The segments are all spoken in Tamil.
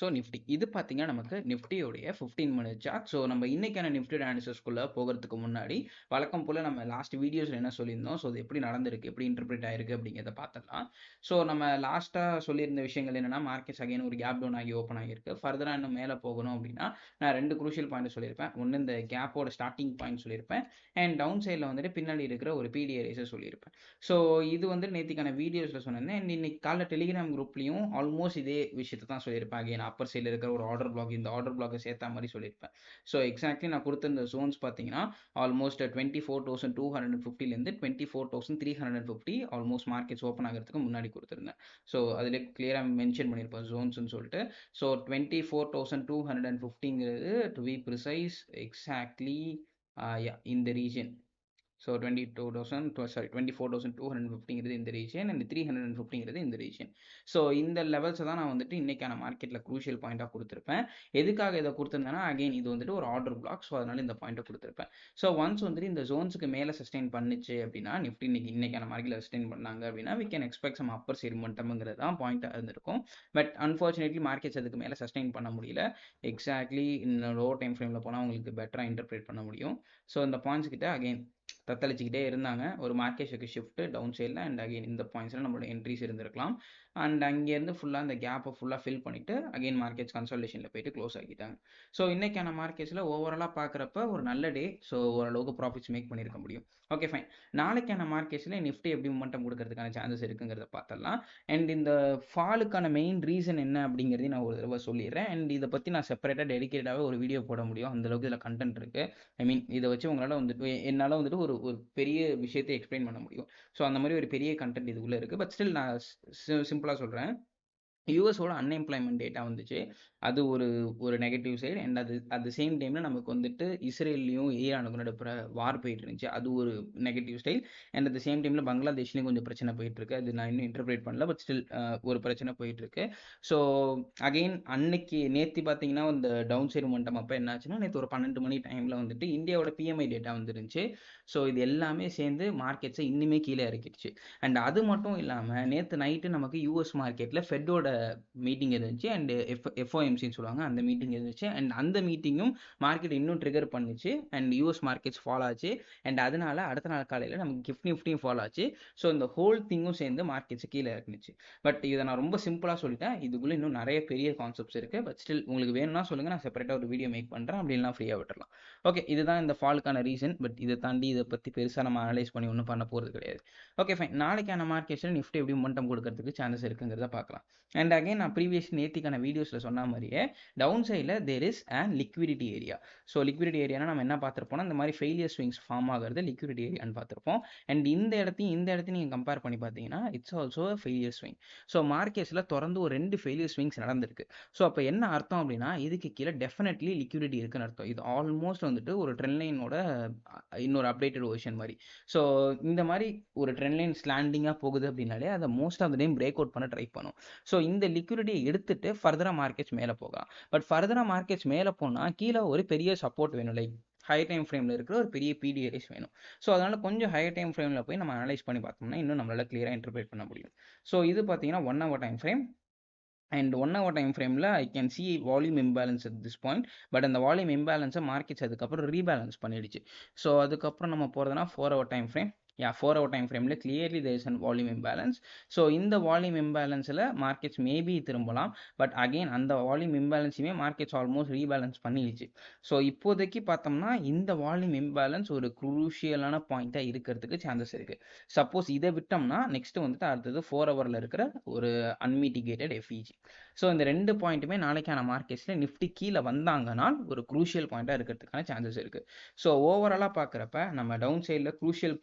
ஸோ நிஃப்டி இது பார்த்தீங்கன்னா நமக்கு நிஃப்டியோடைய ஃபிஃப்டீன் மினிட் சார்ட் ஸோ நம்ம இன்றைக்கான நிஃப்டி அனாலிசிஸ்க்குள்ளே போகிறதுக்கு முன்னாடி வழக்கம் போல் நம்ம லாஸ்ட் வீடியோஸில் என்ன சொல்லியிருந்தோம்? ஸோ அது எப்படி நடந்திருக்கு? எப்படி இன்டர்பிரேட் ஆயிருக்கு? அப்படிங்கிறத பார்த்துடலாம் ஸோ நம்ம லாஸ்ட்டாக சொல்லியிருந்த விஷயங்கள் என்னென்னா மார்க்கெட்ஸ் அகைன் ஒரு கேப் டவுன் ஆகி ஓப்பன் ஆகியிருக்கு ஃபர்தராக இன்னும் மேலே போகணும் அப்படின்னா நான் ரெண்டு குரூஷியல் பாயிண்ட் சொல்லியிருப்பேன். ஒன்று இந்த கேப்போட ஸ்டார்டிங் பாயிண்ட் சொல்லியிருப்பேன். அண்ட் டவுன் சைடில் வந்துட்டு பின்னாடி இருக்கிற ஒரு பிடிஏ ரேஸை சொல்லியிருப்பேன். ஸோ இது வந்து நேற்றுக்கான வீடியோஸில் சொன்னேன். அண்ட் இன்னைக்கு காலைல டெலிகிராம் குரூப்லேயும் ஆல்மோஸ்ட் இதே விஷயத்தை தான் சொல்லியிருப்பேன். அகைன் அப்பர் சைடில் இருக்கிற ஒரு ஆர்டர் பிளாக் இந்த ஆர்டர் பிளாக்கை சேர்த்த மாதிரி சொல்லியிருப்பேன். ஸோ எக்ஸாக்ட்லி நான் கொடுத்த இந்த ஜோன்ஸ் பார்த்தீங்கன்னா almost twenty four thousand two hundred and ஃபிஃப்டிலேருந்து twenty four thousand three hundred and fifty almost markets open ஆகிறதுக்கு முன்னாடி கொடுத்துருந்தேன். ஸோ அதில் கிளியராக மென்ஷன் பண்ணியிருப்பேன் ஜோன்ஸ்னு சொல்லிட்டு. So twenty four thousand two hundred and ஃபிஃப்டிங்கிறது to be precise exactly இந்த region so twenty two thousand sorry twenty four thousand two hundred ஃபிஃப்டிங்கிறது இந்த region and three hundred and ஃபிஃப்டிங்கிறது இந்த ரீஜன் ஸோ இந்த லெவல்ஸை தான் நான் வந்துட்டு இன்றைக்கான மார்க்கெட்டில் குரூஷியல் பாயிண்ட்டாக கொடுத்துருப்பேன். எதுக்காக இதை கொடுத்துருந்தேன்னா அகைன் இது வந்துட்டு ஒரு ஆர்டர் பிளாக் ஸோ அதனால் இந்த பாயிண்ட்டை கொடுத்துருப்பேன். ஸோ ஒன்ஸ் வந்துட்டு இந்த ஜோன்ஸுக்கு மேலே சஸ்டெயின் பண்ணிச்சு அப்படின்னா நிஃப்டி இன்னைக்கு இன்றைக்கான மார்க்கெட்டில் சஸ்டெயின் பண்ணாங்க அப்படின்னா we can expect some upper side மட்டம்ங்கிறது தான் பாயிண்ட்டாக இருந்திருக்கும். பட் அன்ஃபார்ச்சுனேட்லி மார்க்கெட்ஸ் அதுக்கு மேலே சஸ்டெயின் பண்ண முடியல. எக்ஸாக்ட்லி இந்த லோ டைம் ஃப்ரேமில் போனால் உங்களுக்கு பெட்டராக இன்டர்பிரேட் பண்ண முடியும். ஸோ இந்த பாயிண்ட்ஸ் கிட்ட அகைன் தத்தளிச்சுக்கிட்டே இருந்தாங்க. ஒரு மார்க்கெட் ஷிஃப்ட் டவுன் சைடில் அண்ட் அகெயின் இந்த பாயிண்ட்ஸில் நம்மளோட என்ட்ரிஸ் இருந்திருக்கலாம். அண்ட் அங்கேருந்து ஃபுல்லாக அந்த கேப்பை ஃபுல்லாக ஃபில் பண்ணிவிட்டு அகைன் மார்க்கெட்ஸ் கன்சல்டேஷனில் போயிட்டு க்ளோஸ் ஆகிட்டாங்க ஸோ இன்றைக்கான மார்க்கெட்ஸில் ஓவராலாக பார்க்குறப்ப ஒரு நல்ல டே ஸோ ஓரளவுக்கு ப்ராஃபிட்ஸ் மேக் பண்ணியிருக்க முடியும். ஓகே ஃபைன் நாளைக்கான மார்க்கெட்ஸில் நிஃப்டி எப்படி மொமெண்டம் கொடுக்கறதுக்கான சான்சஸ் இருக்குங்கிறத பார்த்தலாம் அண்ட் இந்த ஃபாலுக்கான மெயின் ரீசன் என்ன அப்படிங்கிறதையும் நான் ஒரு தடவை சொல்லிடுறேன். அண்ட் இதை பற்றி நான் செப்பரேட்டாக டெடிக்கேட்டாகவே ஒரு வீடியோ போட முடியும். அந்தளவுக்கு இதில் கண்டென்ட் இருக்குது ஐ மீன் இதை வச்சு உங்களால் வந்துட்டு என்னால் வந்துட்டு ஒரு ஒரு பெரிய விஷயத்தை எக்ஸ்பிளைன் பண்ண முடியும். ஸோ அந்த மாதிரி ஒரு பெரிய கண்டென்ட் இதுக்குள்ளே இருக்குது பட் ஸ்டில் நான் சிம்பிளாக சொல்கிறேன் யூஎஸோட அன்எம்ப்ளாய்மெண்ட் டேட்டா வந்துச்சு. அது ஒரு ஒரு நெகட்டிவ் சைடு அண்ட் அது அட் த சேம் டைமில் நமக்கு வந்துட்டு இஸ்ரேல்லையும் ஈரானுக்கும் நடுப்புற வார் போயிட்டு இருந்துச்சு. அது ஒரு negative style and at the same டைமில் பங்களாதேஷ்லேயும் கொஞ்சம் பிரச்சனை போயிட்டு இருக்கு. அது நான் இன்னும் இன்டர்பிரேட் பண்ணல பட் ஸ்டில் ஒரு பிரச்சனை போயிட்டு இருக்கு. ஸோ அகெயின் அன்னைக்கு நேற்று பார்த்தீங்கன்னா அந்த டவுன் சைடு மட்டம் அப்போ என்னாச்சுன்னா நேற்று ஒரு பன்னெண்டு மணி டைமில் வந்துட்டு இந்தியாவோட பிஎம்ஐ டேட்டா வந்துருந்துச்சு. ஸோ இது எல்லாமே சேர்ந்து மார்க்கெட்ஸை இன்னுமே கீழே இறக்கிடுச்சு. அண்ட் அது மட்டும் இல்லாமல் நேற்று நைட்டு நமக்கு யூஎஸ் மார்க்கெட்டில் ஃபெட்டோட மீட்டிங் இருந்துச்சு அண்ட் எஃப் எஃப்ஓஎம்சின்னு சொல்லுவாங்க அந்த மீட்டிங் இருந்துச்சு அண்ட் அந்த மீட்டிங்கும் மார்க்கெட் இன்னும் ட்ரிகர் பண்ணிச்சு அண்ட் யூஎஸ் மார்க்கெட்ஸ் ஃபாலோ ஆச்சு அண்ட் அதனால அடுத்த நாள் காலையில் நமக்கு கிஃப்ட் நிஃப்டியும் ஃபாலோ ஆச்சு ஸோ இந்த ஹோல் திங்கும் சேர்ந்து மார்க்கெட்ஸ் கீழே இறக்குனுச்சு பட் இதை நான் ரொம்ப சிம்பிளாக சொல்லிட்டேன் இதுக்குள்ளே இன்னும் நிறைய பெரிய கான்செப்ட்ஸ் இருக்குது பட் ஸ்டில் உங்களுக்கு வேணும்னா சொல்லுங்கள் நான் செப்பரேட்டாக ஒரு வீடியோ மேக் பண்ணுறேன் அப்படின்லாம் ஃப்ரீயாக விட்டுறலாம். ஓகே இதுதான் இந்த ஃபாலுக்கான ரீசன் பட் இதை தாண்டி இதை பற்றி பெருசாக நம்ம அனலைஸ் பண்ணி ஒன்றும் பண்ண போகிறது கிடையாது. ஓகே ஃபைன் நாளைக்கான மார்க்கெட்ஸில் நிஃப்டி எப்படி மொமெண்டம் கொடுக்கறதுக்கு சான்சஸ் இருக்குங்கிறத பார்க்கலாம். அண்ட் அகைன் நான் ப்ரீவியஸ் நேத்திக்கான வீடியோஸில் சொன்ன மாதிரியே டவுன் சைடில் there is and liquidity area so liquidity ஏரியானா நம்ம என்ன பார்த்துருப்போம்னா இந்த மாதிரி ஃபெயிலியர் ஸ்விங்ஸ் ஃபார்ம் ஆகிறது லிக்விடிட்டி ஏரியான்னு பார்த்துருப்போம். அண்ட் இந்த இடத்தையும் இந்த இடத்தையும் நீங்கள் கம்பேர் பண்ணி பார்த்தீங்கன்னா it's also failure swing so மார்க்கெட்ஸில் தொடர்ந்து ஒரு ரெண்டு ஃபெயிலியர் ஸ்விங்ஸ் நடந்திருக்கு. ஸோ அப்போ என்ன அர்த்தம் அப்படின்னா இதுக்கு கீழே டெஃபினெட்லி லிக்விடிட்டி இருக்குன்னு அர்த்தம். இது ஆல்மோஸ்ட் வந்துட்டு ஒரு ட்ரெண்ட் லைனோட இன்னொரு அப்டேட்டட் வெர்ஷன் மாதிரி. ஸோ இந்த மாதிரி ஒரு ட்ரெண்ட் லைன் ஸ்லாண்டிங்காக போகுது அப்படின்னாலே அதை most of the time break out பண்ண ட்ரை பண்ணும். ஸோ இந்த லிக்விடிட்டியை எடுத்துட்டு ஃபர்தராக மார்க்கெட்ஸ் மேலே போகலாம் பட் ஃபர்தராக மார்க்கெட்ஸ் மேலே போனால் கீழே ஒரு பெரிய சப்போர்ட் வேணும் லைக் ஹை டைம் ஃப்ரேமில் இருக்கிற ஒரு பெரிய பிடிஎஸ் வேணும். ஸோ அதனால் கொஞ்சம் ஹை டைம் ஃப்ரேமில் போய் நம்ம அனலைஸ் பண்ணி பார்த்தோம்னா இன்னும் நம்மளால் கிளியராக இன்டர்பிரேட் பண்ண முடியும். ஸோ இது பார்த்தீங்கன்னா one hour time frame and one hour time ஃப்ரேமில் I can see volume imbalance at this point but அந்த வால்யூம் இம்பேலன்ஸை மார்க்கெட்ஸ் அதுக்கப்புறம் ரீபேலன்ஸ் பண்ணிடுச்சு. ஸோ அதுக்கப்புறம் நம்ம போகிறதுனா four hour time frame ya four hour time ஃப்ரேமில் clearly there is an volume imbalance so இந்த வால்யூம் இம்பேலன்ஸில் மார்க்கெட்ஸ் மேபி திரும்பலாம். பட் அகெயின் அந்த வால்யூம் இம்பேலன்ஸுமே மார்க்கெட்ஸ் ஆல்மோஸ்ட் ரீபேலன்ஸ் பண்ணிடுச்சு. ஸோ இப்போதைக்கு பார்த்தோம்னா இந்த வால்யூம் இம்பேலன்ஸ் ஒரு குரூஷியலான பாயிண்ட்டாக இருக்கிறதுக்கு சான்சஸ் இருக்குது சப்போஸ் இதை விட்டோம்னா நெக்ஸ்ட் வந்துட்டு அடுத்தது ஃபோர் ஹவரில் இருக்கிற ஒரு அன்மிட்டிகேட்டட் எஃப்இஜி ஸோ இந்த ரெண்டு பாயிண்ட்டுமே நாளைக்கான மார்க்கெட்ஸில் நிஃப்டி கீழே வந்தாங்கன்னா ஒரு குரூஷியல் பாயிண்ட்டாக இருக்கிறதுக்கான சான்சஸ் இருக்குது ஸோ ஓவராலாக பார்க்குறப்ப நம்ம டவுன் சைடில் குரூஷியல்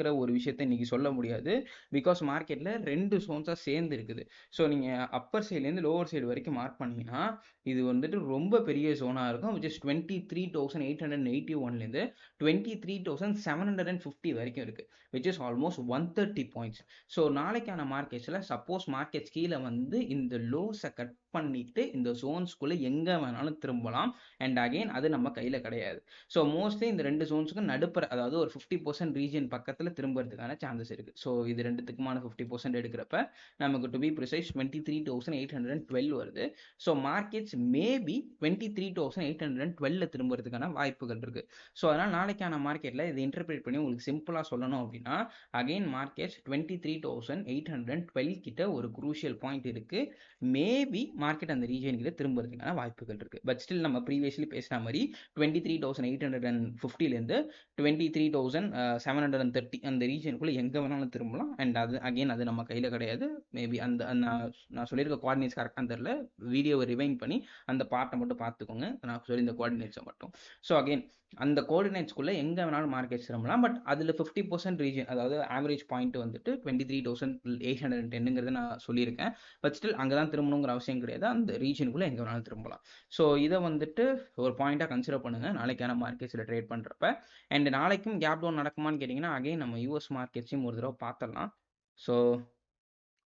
பாயிண்ட்டுங்கிற ஒரு விஷயத்தை இன்னைக்கு சொல்ல முடியாது. பிகாஸ் மார்க்கெட்டில் ரெண்டு சோன்ஸாக சேர்ந்து இருக்குது. ஸோ நீங்கள் அப்பர் சைட்லேருந்து லோவர் சைடு வரைக்கும் மார்க் பண்ணிங்கன்னா இது வந்துட்டு ரொம்ப பெரிய சோனாக இருக்கும் which is twenty three thousand eight hundred eighty ஒன்லேருந்து twenty three thousand seven hundred and fifty வரைக்கும் இருக்குது which is almost one thirty points so நாளைக்கான மார்க்கெட்ஸில் சப்போஸ் மார்க்கெட்ஸ் கீழே வந்து இந்த லோஸை கட் பண்ணிட்டு இந்த ஜோன்ஸ்குள்ளே எங்கே வேணாலும் திரும்பலாம். அண்ட் அகெயின் அது நம்ம கையில் கிடையாது. ஸோ மோஸ்ட்லி இந்த ரெண்டு ஜோன்ஸுக்கும் நடுப்புற அதாவது ஒரு ஃபிஃப்டி பர்சன்ட் ரீஜன் பக்கத்தில் திரும்புறதுக்கான சான்சஸ் இருக்குது ஸோ இது ரெண்டுத்துக்குமான ஃபிஃப்டி பர்சன்ட் எடுக்கிறப்ப நமக்கு to be precise twenty three thousand eight hundred and twelve வருது. So markets maybe twenty three thousand eight hundred and டுவெல்ல திரும்புறதுக்கான வாய்ப்புகள் இருக்குது ஸோ அதனால் நாளைக்கான மார்க்கெட்டில் இதை இன்டர்பிரேட் பண்ணி உங்களுக்கு சிம்பிளாக சொல்லணும் அப்படின்னா again markets twenty three thousand eight hundred and twelve கிட்ட ஒரு குரூஷியல் பாயிண்ட் இருக்குது மேபி மார்க்கெட் அந்த ரீஜன் கிட்ட திரும்புறதுக்கான வாய்ப்புகள் இருக்குது பட் ஸ்டில் நம்ம ப்ரீவியஸ்லி பேசின மாதிரி twenty three thousand eight hundred and ஃபிஃப்டிலேருந்து twenty three thousand seven hundred and thirty அந்த ரீஜனுக்குள்ளே எங்கே வேணாலும் திரும்பலாம். அண்ட் அது அகெயின் அது நம்ம கையில் கிடையாது. மேபி அந்த நான் நான் சொல்லியிருக்க கோஆர்டினேட்ஸ் கரெக்டாக தெரில வீடியோவை ரிவைன் பண்ணி அந்த பார்ட்டை மட்டும் பார்த்துக்கோங்க. நான் சொல்லி இந்த கோஆர்டினேட்ஸை மட்டும். ஸோ அகெயின் அந்த கோஆர்டினேட்ஸ்குள்ளே எங்கே வேணாலும் மார்க்கெட் திரும்பலாம் பட் அதில் ஃபிஃப்டி பர்சன்ட் ரீஜன் அதாவது ஆவரேஜ் பாயிண்ட் வந்துட்டு twenty three thousand eight hundred and டென்னுங்கிறத நான் சொல்லியிருக்கேன். பட் ஸ்டில் அங்கே தான் திரும்பணுங்கிற அவசியம் கிடையாது. அந்த ரீஜனுக்குள்ளே எங்கே வேணாலும் திரும்பலாம். ஸோ இதை வந்துட்டு ஒரு பாயிண்ட்டாக கன்சிடர் பண்ணுங்கள் நாளைக்கான மார்க்கெட்ஸில் ட்ரேட் பண்ணுறப்ப அண்ட் நாளைக்கும் கேப் டவுன் நடக்குமான்னு கேட்டிங்கன்னா அகைன் நம்ம யூஎஸ் மார்க்கெட்ஸையும் ஒரு தடவை பார்த்துடலாம். ஸோ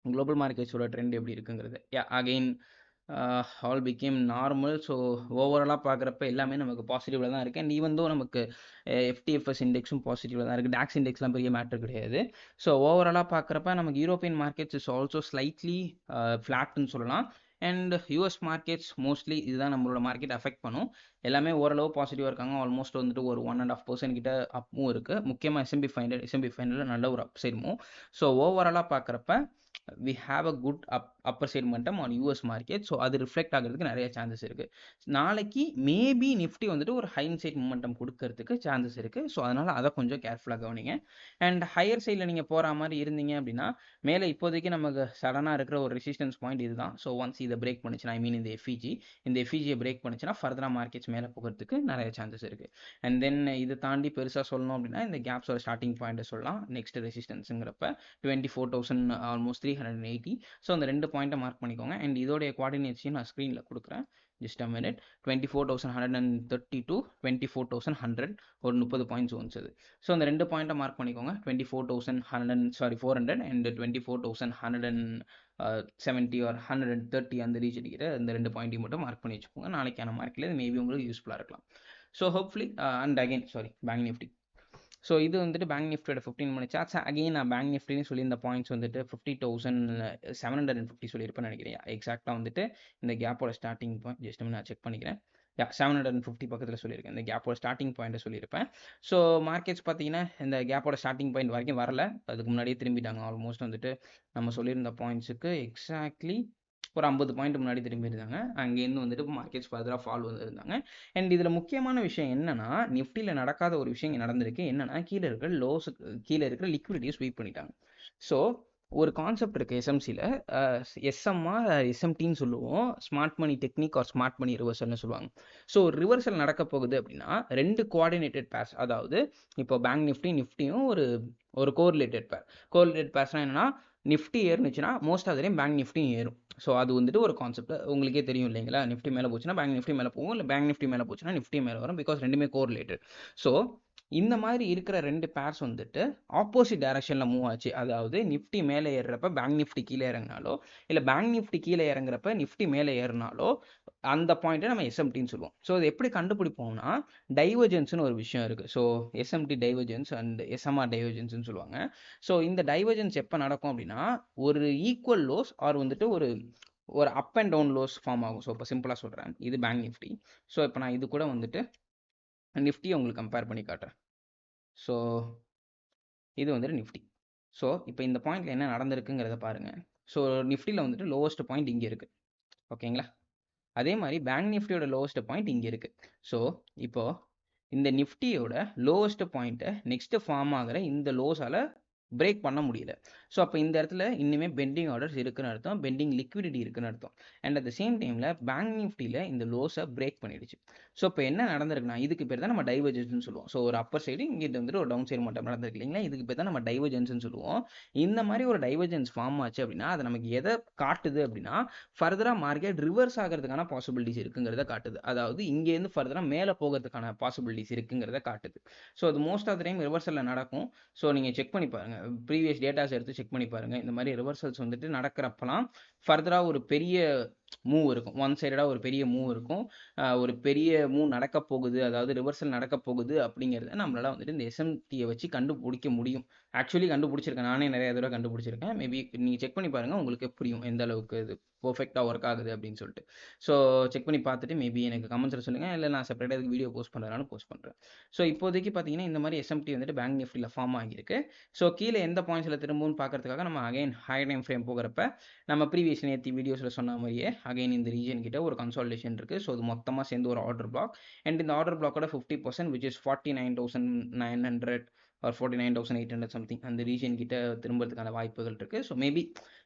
குளோபல் மார்க்கெட்ஸோட ட்ரெண்ட் எப்படி இருக்குங்கிறது? Ya again all become normal so ஓவராலாக பார்க்குறப்ப எல்லாமே நமக்கு பாசிட்டிவில் தான் இருக்குது அண்ட் ஈவன் தோ நமக்கு எஃப்டிஎஃப்எஸ் இண்டெக்ஸும் பாசிட்டிவில் தான் இருக்குது டாக்ஸ் இண்டெக்ஸ்லாம் பெரிய மேட்டர் கிடையாது. ஸோ ஓவராலாக பார்க்குறப்ப நமக்கு European markets is also slightly ஃப்ளாட்னு சொல்லலாம். அண்ட் யூஎஸ் மார்க்கெட்ஸ் மோஸ்ட்லி இதுதான் நம்மளோட மார்க்கெட் அஃபெக்ட் பண்ணும். எல்லாமே ஓரளவு பாசிட்டிவாக இருக்காங்க. ஆல்மோஸ்ட் வந்துட்டு ஒரு ஒன் அண்ட் ஆஃப் பர்சன்ட் கிட்ட அப்பும் இருக்குது முக்கியமாக எஸ்எம்பி ஃபைனல் எஸ்எம்பி ஃபைனலில் நல்ல ஒரு அப் சைடுமோ ஸோ ஓவராலாக பார்க்குறப்ப we have a good up upper side மட்டும் ஆன் யூஎஸ் மார்க்கெட் ஸோ அது ரிஃப்ளெக்ட் ஆகிறதுக்கு நிறைய சான்சஸ் இருக்குது நாளைக்கு மேபி நிஃப்டி வந்துட்டு ஒரு ஹைன் சைட் மூமெண்டம் கொடுக்கறதுக்கு சான்சஸ் இருக்குது ஸோ அதனால் அதை கொஞ்சம் கேர்ஃபுல்லாக கவனிங்க. அண்ட் ஹையர் சைடில் நீங்கள் போகிற மாதிரி இருந்தீங்க அப்படின்னா மேலே இப்போதைக்கு நமக்கு சடனாக இருக்கிற ஒரு ரெசிஸ்டன்ஸ் பாயிண்ட் இதுதான். ஸோ ஒன்ஸ் இதை பிரேக் பண்ணிச்சுன்னா ஐ மீன் இந்த எஃபிஜி இந்த எஃபிஜியை பிரேக் பண்ணிச்சுன்னா ஃபர்தராக மார்க்கெட்ஸ் மேலே போகிறதுக்கு நிறைய சான்சஸ் இருக்குது அண்ட் தென் இதை தாண்டி பெருசாக சொல்லணும் அப்படின்னா இந்த கேப்ஸோட ஸ்டார்டிங் பாயிண்ட்டை சொல்லலாம். Next ரெசிஸ்டன்ஸுங்கிறப்ப twenty four thousand almost three hundred and eighty so அந்த ரெண்டு பாயிண்ட்டை மார்க் பண்ணிக்கோங்க. அண்ட் இதோடைய குவாடினேட்ஸையும் நான் ஸ்க்ரீனில் கொடுக்குறேன். Just a minute twenty four thousand hundred and thirty to twenty four thousand hundred ஒரு முப்பது பாயிண்ட்ஸ் வந்துச்சு. ஸோ அந்த ரெண்டு பாயிண்ட்டை மார்க் பண்ணிக்கோங்க. Twenty four thousand hundred and sorry four hundred and twenty four thousand hundred and seventy or hundred and thirty அந்த ரீச் அடிக்கிற இந்த ரெண்டு பாயிண்ட்டையும் மட்டும் மார்க் பண்ணி வச்சுக்கோங்க. நாளைக்கான மார்க்கில் இது மேபி உங்களுக்கு யூஸ்ஃபுல்லாக இருக்கலாம். So hopefully and again sorry bank Nifty so இது வந்துட்டு பேங்க் நிஃப்டியோட ஃபிஃப்டின் மணி சார்ட்ஸ் அகைன் நான் பேங்க் நிஃப்டின்னு சொல்லி இந்த பாயிண்ட்ஸ் வந்துட்டு fifty thousand seven hundred and fifty சொல்லியிருப்பேன் நினைக்கிறேன். எக்ஸாக்டாக வந்துட்டு இந்த கேப்போட ஸ்டார்டிங் பாயிண்ட் ஜஸ்ட் நான் செக் பண்ணிக்கிறேன். Yeah seven hundred and fifty பக்கத்தில் சொல்லியிருக்கேன். இந்த கேப்போட ஸ்டார்டிங் பாயிண்ட்டை சொல்லியிருப்பேன். ஸோ மார்க்கெட்ஸ் பார்த்தீங்கன்னா இந்த கேப்போட ஸ்டார்டிங் பாயிண்ட் வரைக்கும் வரல. அதுக்கு முன்னாடியே திரும்பிட்டாங்க. ஆல்மோஸ்ட் வந்துட்டு நம்ம சொல்லியிருந்த பாயிண்ட்ஸுக்கு எக்ஸாக்ட்லி ஒரு ஐம்பது பாயிண்ட் முன்னாடி திரும்பி இருந்தாங்க. அங்கேருந்து வந்துட்டு மார்க்கெட்ஸ் ஃபர்தராக ஃபால் வந்துருந்தாங்க. அண்ட் இதில் முக்கியமான விஷயம் என்னன்னா நிஃப்டியில் நடக்காத ஒரு விஷயம் இங்கே நடந்திருக்கு. என்னன்னா கீழே இருக்கிற லோஸ் கீழே இருக்கிற லிக்விடிட்டியை ஸ்வீப் பண்ணிட்டாங்க. ஸோ ஒரு கான்செப்ட் இருக்குது எஸ்எம்சியில் எஸ்எம்ஆர் எஸ்எம்டின்னு சொல்லுவோம். Smart money technique or smart money ரிவர்சல்னு சொல்லுவாங்க. ஸோ ரிவர்சல் நடக்க போகுது அப்படின்னா ரெண்டு கோஆர்டினேட்டட் பேர்ஸ் அதாவது இப்போ பேங்க் நிஃப்டி நிஃப்டியும் ஒரு ஒரு கோரிலேட்டட் பேர் கோரிலேட்டட் பேர்ஸ்னால் என்னன்னா நிஃப்டி ஏறுனுச்சுன்னா மோஸ்ட் ஆஃப் டைம் பேங்க் நிஃப்டியும் ஏறும். ஸோ அது வந்துட்டு ஒரு கான்செப்ட் உங்களுக்கே தெரியும் இல்லைங்களா? நிஃப்டி மேலே போச்சுன்னா பேங்க் நிஃப்டி மேலே போகும் இல்லை பேங்க் நிஃப்டி மேலே போச்சுன்னா நிஃப்டி மேலே வரும் பிகாஸ் ரெண்டுமே கோரிலேட்டட் ஸோ இந்த மாதிரி இருக்கிற ரெண்டு பேர்ஸ் வந்துட்டு ஆப்போசிட் டைரக்ஷனில் மூவ் ஆச்சு. அதாவது நிஃப்டி மேலே ஏறுறப்ப பேங்க் நிஃப்டி கீழே இறங்கினாலோ இல்லை பேங்க் நிஃப்டி கீழே இறங்குறப்ப நிஃப்டி மேலே ஏறினாலோ அந்த பாயிண்ட்டை நம்ம எஸ்எம்டின்னு சொல்லுவோம். ஸோ அது எப்படி கண்டுபிடிப்போம்னா டைவர்ஜென்ஸ்னு ஒரு விஷயம் இருக்குது so SMT divergence and SMR டைவர்ஜென்ஸ்னு சொல்லுவாங்க. ஸோ இந்த டைவர்ஜென்ஸ் எப்போ நடக்கும் அப்படின்னா ஒரு ஈக்குவல் லோஸ் ஆர் வந்துட்டு ஒரு ஒரு up and down lows form ஆகும். ஸோ இப்போ சிம்பிளாக சொல்கிறேன் இது பேங்க் நிஃப்டி ஸோ இப்போ நான் இது கூட வந்துட்டு நிஃப்டியை உங்களுக்கு கம்பேர் பண்ணி காட்டுறேன். ஸோ இது வந்துட்டு நிஃப்டி ஸோ இப்போ இந்த பாயிண்டில் என்ன நடந்திருக்குங்கிறத பாருங்கள் ஸோ நிஃப்டியில் வந்துட்டு லோவஸ்ட் பாயிண்ட் இங்கே இருக்குது ஓகேங்களா அதே மாதிரி பேங்க் நிஃப்டியோட லோவஸ்ட் பாயிண்ட் இங்கே இருக்குது ஸோ இப்போது இந்த நிஃப்டியோட லோவஸ்ட் பாயிண்ட்டை நெக்ஸ்ட்டு ஃபார்ம் ஆகிற இந்த லோஸால் பிரேக் பண்ண முடியல. ஸோ அப்போ இந்த இடத்துல இன்னுமே பெண்டிங் ஆர்டர்ஸ் இருக்குன்னு அர்த்தம். பெண்டிங் லிக்விடிட்டி இருக்குன்னு அர்த்தம். அண்ட் அட் த சேம் டைமில் பேங்க் நிஃப்டியில் இந்த லோஸை பிரேக் பண்ணிடுச்சு. ஸோ இப்போ என்ன நடந்திருக்குன்னா இதுக்கு பேர் தான் நம்ம டைவர்ஜென்ஸ்னு சொல்லுவோம். ஸோ ஒரு அப்பர் சைடு இங்கே வந்துட்டு ஒரு டவுன் சைடு மட்டும் நடந்திருக்கு இல்லைங்களா? இதுக்கு பேர் தான் நம்ம டைவர்ஜென்ஸ்னு சொல்லுவோம். இந்த மாதிரி ஒரு டைவர்ஜென்ஸ் ஃபார்ம் ஆச்சு அப்படின்னா அது நமக்கு எதை காட்டுது அப்படின்னா ஃபர்தராக மார்க்கெட் ரிவர்ஸ் ஆகிறதுக்கான பாசிபிலிட்டிஸ் இருக்குங்கிறத காட்டுது. அதாவது இங்கேருந்து ஃபர்தராக மேலே போகிறதுக்கான பாசிபிலிட்டிஸ் இருக்குங்கிறத காட்டுது. ஸோ அது மோஸ்ட் ஆஃப் த டைம் ரிவர்சலில் நடக்கும். ஸோ நீங்கள் செக் பண்ணி பாருங்கள் ப்ரீவியஸ் டேட்டாஸ் எடுத்து செக் பண்ணி பாருங்கள் இந்த மாதிரி ரிவர்சல்ஸ் வந்துட்டு நடக்கிறப்பலாம் ஃபர்தராக ஒரு பெரிய மூவ் இருக்கும். ஒன் சைடடாக ஒரு பெரிய மூவ் இருக்கும். ஒரு பெரிய மூவ் நடக்க போகுது. அதாவது ரிவர்சல் நடக்க போகுது அப்படிங்கிறத நம்மளால் வந்துட்டு இந்த எஸ்எம்டியை வச்சு கண்டுபிடிக்க முடியும். ஆக்சுவலி கண்டுபிடிச்சிருக்கேன். நானே நிறைய தடவை கண்டுபிடிச்சிருக்கேன். மேபி நீங்கள் செக் பண்ணி பாருங்கள் உங்களுக்கு புரியும் எந்த அளவுக்கு இது பர்ஃபெக்டாக ஒர்க் ஆகுது அப்படின்னு சொல்லிட்டு. ஸோ செக் பண்ணி பார்த்துட்டு மேபி எனக்கு கமெண்ட்ஸில் சொல்லுங்கள் இல்லை நான் செப்பரேட்டாக இதுக்கு வீடியோ போஸ்ட் பண்ணுறதுனாலும் போஸ்ட் பண்ணுறேன் ஸோ இப்போதைக்கு பார்த்தீங்கன்னா இந்த மாதிரி எஸ்எம்டி வந்துட்டு பேங்க் நிஃப்டியில் ஃபார்ம் ஆகியிருக்கு. ஸோ கீழே எந்த பாயிண்ட்ஸில் திரும்பவும் பார்க்கறதுக்காக நம்ம அகைன் ஹை டைம் ஃப்ரேம் போகிறப்ப நம்ம ப்ரீவியஸ் நேற்று வீடியோஸில் சொன்ன மாதிரியே அகைன் இந்த ரீஜன் கிட்ட ஒரு கன்சால்டேஷன் இருக்குது ஸோ அது மொத்தமாக சேர்ந்து ஒரு ஆர்டர் பிளாக் அண்ட் இந்த order பிளாக்கோட fifty percent which is forty nine thousand nine hundred or forty nine thousand eight hundred something அந்த ரீஜன் கிட்ட திரும்புறதுக்கான வாய்ப்புகள் இருக்குது ஸோ மேபி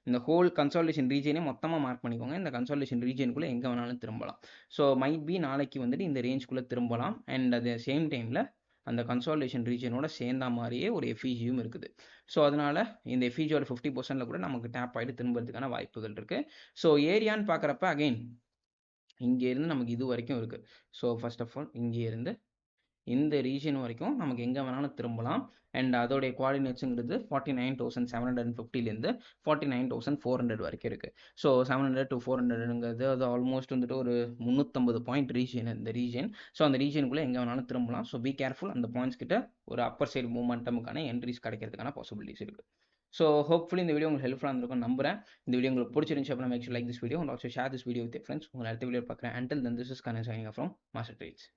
இந்த ஹோல் கன்சால்டேஷன் ரீஜனே மொத்தமாக மார்க் பண்ணிக்கோங்க. இந்த கன்சால்டேஷன் ரீஜனுக்குள்ளே எங்கே வேணாலும் திரும்பலாம். ஸோ மைட் பி நாளைக்கு வந்துட்டு இந்த ரேஞ்சுக்குள்ளே திரும்பலாம். அண்ட் அட் சேம் டைமில் அந்த கன்சால்டேஷன் ரீஜனோட சேர்ந்த மாதிரியே ஒரு எஃபிஜியும் இருக்குது. ஸோ அதனால் இந்த எஃபிஜியோட ஃபிஃப்டி பர்சன்டில் கூட நமக்கு டேப் ஆகிட்டு திரும்புறதுக்கான வாய்ப்புகள் இருக்குது ஸோ ஏரியான்னு பார்க்குறப்ப அகைன் இங்கேருந்து நமக்கு இது வரைக்கும் இருக்குது ஸோ ஃபர்ஸ்ட் ஆஃப் ஆல் இங்கேருந்து இந்த ரீஜன் வரைக்கும் நமக்கு எங்கே வேணாலும் திரும்பலாம். அண்ட் அதோடைய குவாடினேட்ஸுங்கிறது forty nine thousand seven hundred ஃபிஃப்டிலேருந்து forty nine thousand four hundred வரைக்கும் இருக்குது so seven hundred to four ஹண்ட்ரட்ங்கிறது அது ஆல்மோஸ்ட் வந்துட்டு ஒரு முந்நூற்றம்பது பாயிண்ட் ரீஜன் இந்த ரீஜன் ஸோ அந்த ரீஜனுக்குள்ளே எங்கே வேணாலும் திரும்பலாம். ஸோ பி கேர்ஃபுல் அந்த பாயிண்ட்ஸ் கிட்ட ஒரு அப்பர் சைடு மூமெண்டமுக்கான என்ட்ரிஸ் கிடைக்கிறதுக்கான பாசிபிலிட்டிஸ் இருக்குது ஸோ ஹோப்ஃபுல்லி இந்த வீடியோ உங்களுக்கு ஹெல்ப்ஃபுல்லாக இருந்திருக்கும் நம்புறேன். இந்த வீடியோ உங்களுக்கு பிடிச்சிருந்துச்சு அப்படின்னா max like this video and also share this video with friends உங்களை அடுத்த வீடியோ பார்க்குறேன். Until then this is Kannan signing from Master Treats